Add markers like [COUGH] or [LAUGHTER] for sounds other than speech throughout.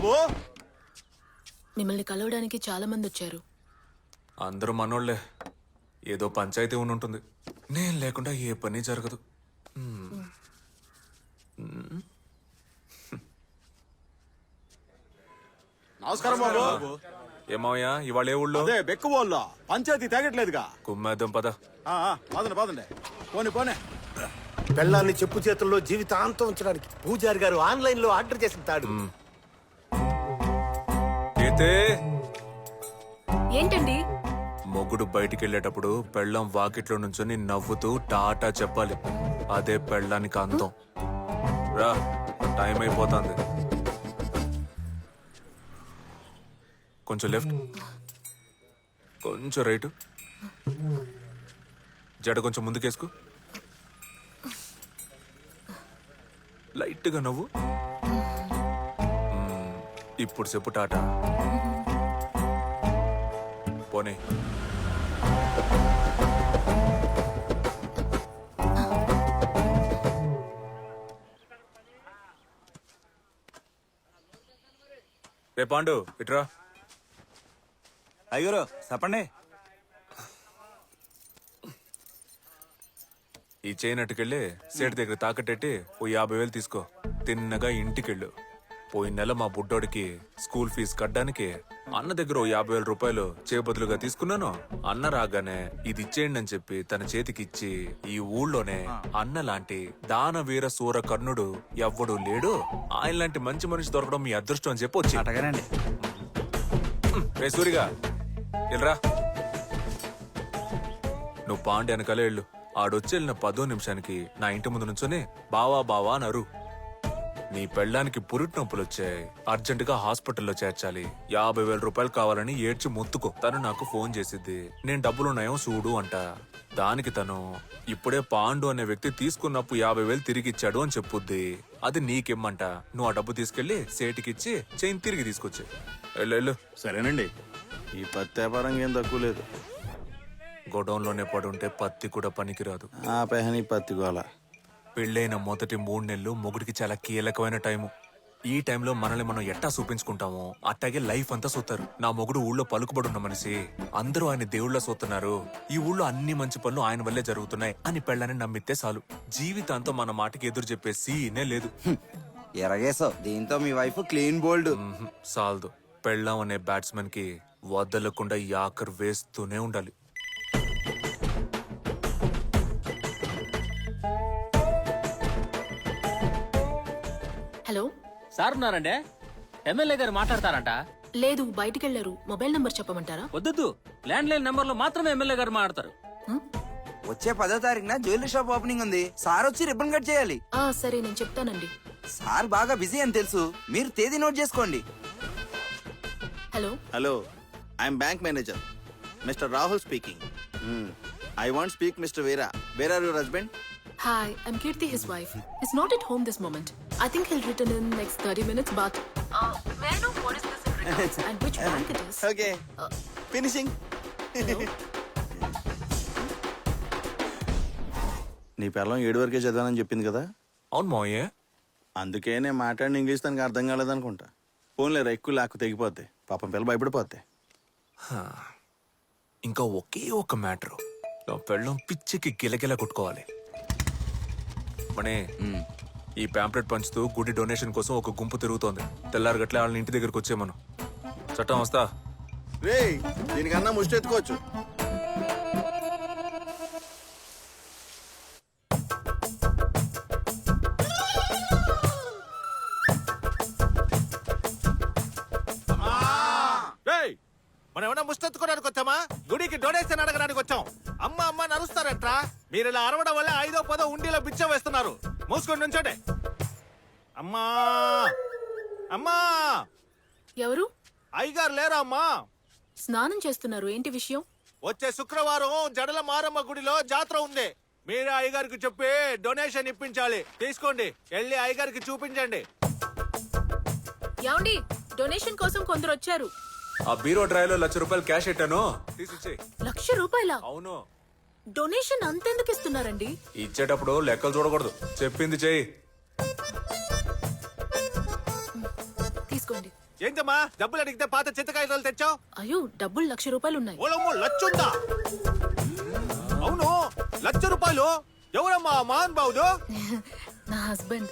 బాబు! మిమ్మల్ని కలవడానికి చాలా మంది వచ్చారు. అందరూ మనోళ్ళే ఏదో పంచాయతీ ఉండి ఉంటుంది. నేను లేకుండా ఏ పని జరగదు. నమస్కారం బాబు. ఏమయ్యా ఇవాళ ఏ ఊళ్ళో? అదే బెక్కుబోల్లో పంచాయతీ తేగట్లేదుగా. కుమ్మేద్దాం పద. ఆ, ఆ, పదండి పదండి. పోనీ పోనీ. పెళ్ళాన్ని చెప్పు చేతుల్లో జీవితాంతం ఉంచడానికి పూజారి గారు ఆన్లైన్లో ఆర్డర్ చేసిన తాడు. అయితే ఏంటండి? మొగుడు బయటికి వెళ్ళేటప్పుడు పెళ్ళం వాకిట్లో నుంచొని నవ్వుతూ టాటా చెప్పాలి. అదే పెళ్ళానికి అందం. రా టైం అయిపోతుంది కొంచెం లెఫ్ట్. కొంచెం రైట్. జడ కొంచెం ముందుకేసుకో. లైట్గా నవ్వు. ఇప్పుడు చెప్పు టాటా. పోనీ. రే పాండు ఇట్రా అయ్యూరు చెప్పండి ఈ చైన్ అట్టుకెళ్ళి సేటు దగ్గర తాకట్టెట్టి ఓ యాభై వేలు తీసుకో. తిన్నగా ఇంటికెళ్ళు. పోయిన నెల మా బుడ్డోడికి స్కూల్ ఫీజు కట్టడానికి అన్న దగ్గర యాభై వేల రూపాయలు చేబదులుగా తీసుకున్నాను. అన్న రాగానే ఇది ఇచ్చేయండి అని చెప్పి తన చేతికి ఇచ్చి ఈ ఊళ్ళోనే అన్న లాంటి దానవీర సూర కర్ణుడు ఎవ్వడు లేడు. ఆయన లాంటి మంచి మనిషి దొరకడం మీ అదృష్టం అని చెప్పి వచ్చి. అటగానండి. రే సూరిగా వెళ్ళరా. నువ్వు పాండి వెనకాలే వెళ్ళు. ఆడొచ్చి వెళ్ళిన పదో నిమిషానికి నా ఇంటి ముందు నుంచొని బావా బావా నరు నీ పెళ్ళానికి పురిటి నొప్పులు వచ్చాయి. అర్జెంట్గా హాస్పిటల్లో చేర్చాలి. యాభై వేల రూపాయలు కావాలని ఏడ్చి మొత్తుకో. తను నాకు ఫోన్ చేసిద్ది. నేను డబ్బులున్నాయో చూడు అంట. దానికి తను ఇప్పుడే పాండు అనే వ్యక్తి తీసుకున్నప్పుడు యాభై వేలు తిరిగి ఇచ్చాడు అని చెప్పుద్ది. అది నీకిమ్మంట. నువ్వు ఆ డబ్బు తీసుకెళ్ళి సేటికిచ్చి చైన్ తిరిగి తీసుకొచ్చి వెళ్ళు వెళ్ళు సరేనండి. ఈ పత్తి వ్యాపారం ఏం తక్కువ లేదు. గొడౌన్లోనే పడుంటే పత్తి కూడా పనికిరాదు. ఆ పెహని పత్తి గోల. పెళ్ళైన మొదటి మూడు నెలలు మొగుడికి చాలా కీలకమైన టైము. ఈ టైంలో మనల్ని మనం ఎట్టా చూపించుకుంటామో అట్టాగే లైఫ్ అంతా సూతారు. నా మొగుడు ఊళ్ళో పలుకుబడున్న మనిషి. అందరూ ఆయన దేవుళ్ళ సూతున్నారు. ఈ ఊళ్ళో అన్ని మంచి పనులు ఆయన వల్లే జరుగుతున్నాయి అని పెళ్ళని నమ్మితే చాలు. జీవితాంతం మన మాటకి ఎదురు చెప్పే సీనే లేదు. ఎరగేసావు దీంతో మీ వైఫ్ క్లీన్ బోల్డ్. సాల్దు. పెళ్ళాం అనే బ్యాట్స్మెన్కి వదలకుండా ఈ ఆఖరు వేస్తూనే ఉండాలి. హలో. సార్ ఉన్నారండి? ఎమ్మెల్యే గారు మాట్లాడతారంట. లేదు బయటికి వెళ్ళారు మొబైల్ నంబర్ చెప్పమంటారా? వద్దొద్దు. ల్యాండ్ లైన్ నెంబర్లో మాత్రమే ఎమ్మెల్యే గారు మాట్లాడతారు. వచ్చే పదో తారీఖున జ్యువెలరీ షాప్ ఓపెనింగ్ ఉంది. సార్ వచ్చి రిబ్బన్ కట్ చేయాలి. ఆ సరే నేను చెప్తానండి. సార్ బాగా బిజీ అని తెలుసు. మీరు తేదీ నోట్ చేసుకోండి. Hello. Hello I'm bank manager. Mister Rahul speaking. I want speak mister Veera. Where are your husband? Hi I'm Keerthi his wife is not at home this moment I think he'll return in next thirty minutes but may I know what is this in regards and which [LAUGHS] bank it is? Okay finishing నీ పిల్లం ఏడు వరకే చదివానని చెప్పింది కదా? అవును మోయే అందుకే నేను మాట్లాడిన ఇంగ్లీష్ తనకి అర్థం కాలేదనుకుంటా. ఫోన్లేరా ఎక్కువ లాక్కు తెగిపోతే పాపం పిల్ల భయపడిపోతే ఇంకా ఒకే ఒక మ్యాటర్. నా పెళ్ళం పిచ్చికి గిలగిల కొట్టుకోవాలి. మనే ఈ ప్యాంప్లెట్ పంచుతూ గుడి డొనేషన్ కోసం ఒక గుంపు తిరుగుతోంది. తెల్లారు గట్లే వాళ్ళని ఇంటి దగ్గరకు వచ్చేమను చట్టం వస్తా. రే దీనికన్నా ముష్టి ఎత్తుకోవచ్చు. మనం ఏమన్నా ముష్టెత్తుకోవడానికి వచ్చామా? గుడికి డొనేషన్ అడగడానికి వచ్చాం. అమ్మ అమ్మ నరుస్తారంట్రా. మీరు ఇలా అరవడం వల్ల ఐదో పదో ఉండిలో బిచ్చ వేస్తున్నారు. మూసుకొని నుంచోటే అమ్మా అమ్మా. ఎవరు? అయ్యగారు లేరా అమ్మా స్నానం చేస్తున్నారు ఏంటి విషయం? వచ్చే శుక్రవారం జడల మారమ్మ గుడిలో జాతర ఉంది. మీరే అయ్యగారికి చెప్పి డొనేషన్ ఇప్పించాలి. తీసుకోండి వెళ్ళి అయ్యగారికి చూపించండి. యాండి డొనేషన్ కోసం కొందరు వచ్చారు. ఆ బీరో డ్రైవ్లో లక్ష రూపాయలు క్యాష్ పెట్టాను తీసిచ్చే లక్ష రూపాయల? అవును. డొనేషన్ అంతెందుకు ఇస్తున్నారండి? ఇచ్చేటప్పుడు లెక్కలు చూడకూడదు. చెప్పింది చెయ్యి. తీసుకోండి. ఏంటమ్మా? డబ్బులు అడిగితే పాత చింతకాయలు తెచ్చావు? అయ్యో డబ్బులు లక్ష రూపాయలు ఉన్నాయి. ఓలమ్మో లచ్చుందా? అవును లక్ష రూపాయలు? ఎవరమ్మా ఆ మహాన్ బాబుడు నా హస్బెండ్.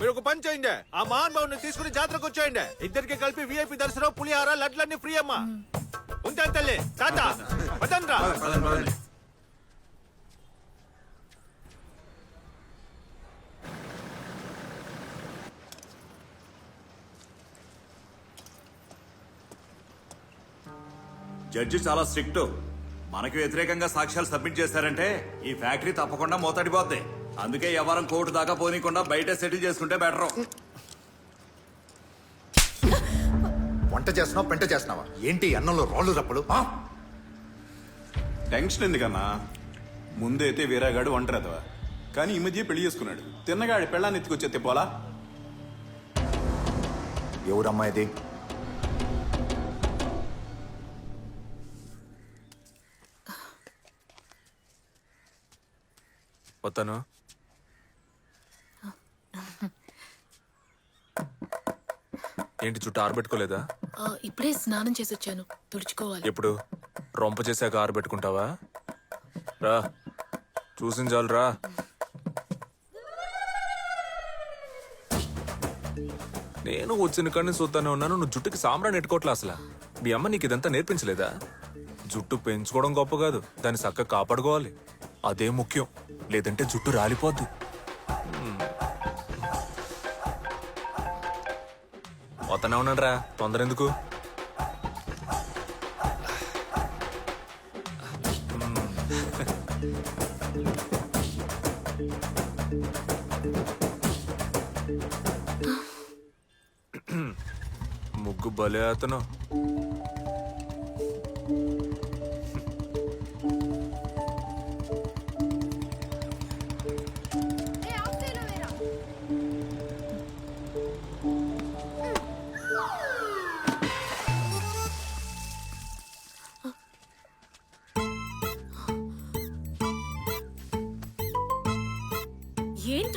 మీరు ఒక పని చేయండి. ఆ మహాన్ బాబుని తీసుకుని జాతరకు వచ్చేయండి. ఇద్దరికి కలిపి విఐపి దర్శనం పులిహార లడ్లన్నీ ఫ్రీ అమ్మా. ఉంటాను తల్లి. తాత వదండ్రా జడ్జి చాలా స్ట్రిక్ట్. మనకి వ్యతిరేకంగా సాక్ష్యాలు సబ్మిట్ చేశారంటే ఈ ఫ్యాక్టరీ తప్పకుండా మూతడిపోద్ది. అందుకే ఎవరం కోర్టు దాకా పోనీకుండా బయట సెటిల్ చేసుకుంటే బెటర్. వంట చేస్తున్నావు పెంట చేస్తున్నావా? ఏంటి అన్నంలో రాళ్ళు రప్పలు? ఆ? టెన్షన్ ఎందుకన్నా? ముందైతే వీరాగాడు ఒంటరిదవా కానీ ఈ మధ్య పెళ్ళి చేసుకున్నాడు. తిన్నగాడి పెళ్ళాన్ని ఎత్తుకొచ్చేస్తే పోలా? ఎవరమ్మా ఇది వస్తాను ఏంటి చుట్టూ ఆరబెట్టుకోలేదా? ఆ, ఇప్పుడే స్నానం చేసి వచ్చాను. తుడుచుకోవాలి. ఎప్పుడు? రొంప చేశాక ఆరబెట్టుకుంటావా? రా చూసిన చాలు రా. నేను వచ్చిన కానీ చూస్తానే ఉన్నాను. నువ్వు జుట్టుకి సాంబ్రాన్ని ఎట్టుకోవట్లే అసలు? మీ అమ్మ నీకు ఇదంతా నేర్పించలేదా? జుట్టు పెంచుకోవడం గొప్ప కాదు. దాన్ని చక్కగా కాపాడుకోవాలి. అదే ముఖ్యం. లేదంటే జుట్టు రాలిపోద్ది. హ్మ్. వస్తానే ఉన్నాడు రా తొందర ఎందుకు ముగ్గు భలే అతను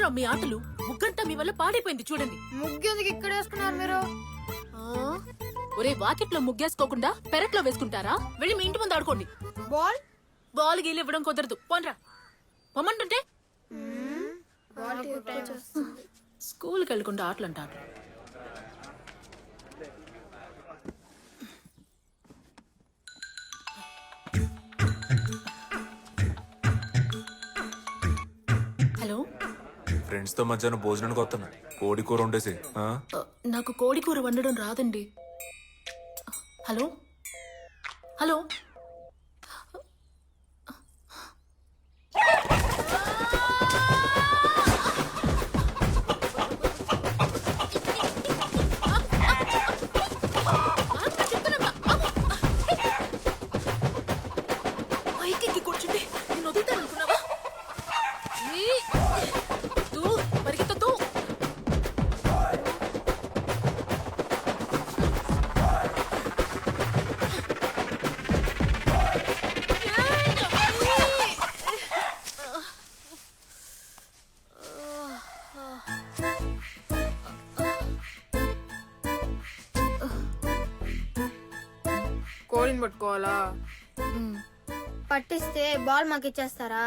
మీ ఆటలు ముగ్గంతా మీ వల్ల పాడైపోయింది చూడండి. ముగ్గెందుకు ఇక్కడ వేసుకున్నారు మీరు? ఆ? ఒరే వాకిట్లో ముగ్గేసుకోకుండా పెరట్లో వేసుకుంటారా? వెళ్ళి మీ ఇంటి ముందు ఆడుకోండి. బాల్? బాల్ గీలు ఇవ్వడం కుదరదు. పోన్రా. పొమ్మంటుంటే? స్కూల్కి వెళ్ళకుండా ఆటలు అంట ఆటలు. ఫ్రెండ్స్తో మధ్యాహ్నం భోజనానికి వస్తున్నా. కోడి కూర వండేసి ఆ, నాకు కోడి కూర వండడం రాదండి. హలో? హలో? పట్టుకోవాలా? పట్టిస్తే బాల్ మాకు ఇచ్చేస్తారా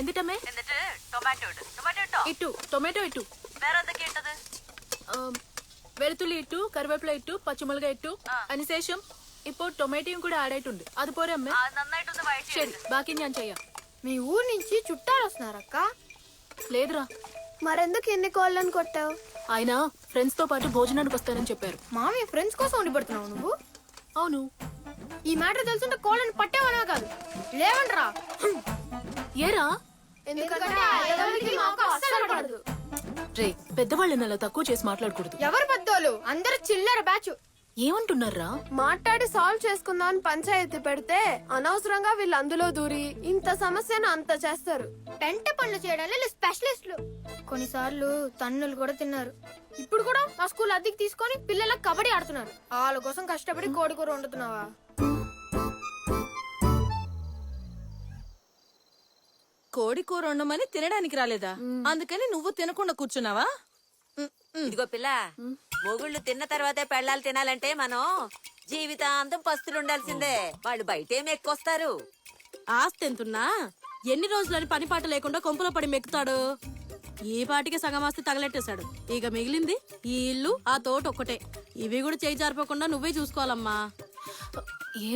ఎందుటమే ఇటు టొమాటో ఇటు. വെളുത്തുള്ളി ഇട്ടു കറിവേപ്പില ഇട്ടു പച്ചമുളക് ഇട്ടു അതിനുശേഷം ഇപ്പോൾ ടൊമാറ്റോയും കൂടെ ആഡ് ആയിട്ടുണ്ട് അതുപോലെ അമ്മ ആ നന്നായിട്ടൊന്ന് വഴറ്റി ശരി ബാക്കി ഞാൻ ചെയ്യാം మీ ఊరు నుంచి చుట్టాలు వస్తున్నారక్క లేదురా మరెందుకు ఎన్ని కోళ్ళని కొట్టావు ఆయన ఫ్రెండ్స్ తో పాటు భోజనానికి వస్తానని చెప్పారు మామి ఫ్రెండ్స్ కోసం వండి పెడుతున్నావు నువ్వు అవును ఈ మ్యాటర్ తెలుసుంటే కోళ్ళని పట్టేవనే కాదు లేవంట్రా ఏరా ఎందుకంటే ఆ ఎదవలకి మాకు అస్సలు పడదు రే పెద్దవాళ్ళని అలా తక్కువ చేసి మాట్లాడకూడదు. ఎవరు పెద్దోళ్ళు? అందరు చిల్లర బ్యాచ్. ఏమంటున్నారా? మాట్లాడి సాల్వ్ చేసుకుందాం అని పంచాయతీ పెడితే అనవసరంగా వీళ్ళు అందులో దూరి ఇంత సమస్యను అంత చేస్తారు. పెంట పనులు చేయడానికి వీళ్ళు స్పెషలిస్టులు. కొన్నిసార్లు తన్నులు కూడా తిన్నారు. ఇప్పుడు కూడా మా స్కూల్ అద్దెకి తీసుకొని పిల్లలకు కబడ్డీ ఆడుతున్నారు. వాళ్ళ కోసం కష్టపడి కోడి కూర వండుతున్నావా? కోడి కూర వండమని తినడానికి రాలేదా? అందుకని నువ్వు తినకుండా కూర్చున్నావా? ఇదిగో పిల్ల మొగుళ్ళు తిన్న తర్వాతే పెళ్ళాలు తినాలంటే మనం జీవితాంతం పస్తులు ఉండాల్సిందే. వాళ్ళు బయటేం ఎక్కువస్తారు ఆస్తి ఎంతున్నా? ఎన్ని రోజులని పని పాట లేకుండా కొంపలో పడి మెక్కుతాడు? ఈ పాటికి సగం ఆస్తి తగలెట్టేశాడు. ఇక మిగిలింది ఈ ఇల్లు ఆ తోట ఒక్కటే. ఇవి కూడా చేయి జారిపోకుండా నువ్వే చూసుకోవాలమ్మా.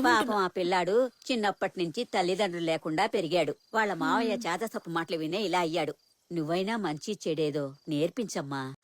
పాపం ఆ పిల్లాడు చిన్నప్పటి నుంచి తల్లిదండ్రులు లేకుండా పెరిగాడు. వాళ్ళ మావయ్య చేతసప్పు మాటలు వినే ఇలా అయ్యాడు. నువ్వైనా మంచి చెడేదో నేర్పించమ్మా.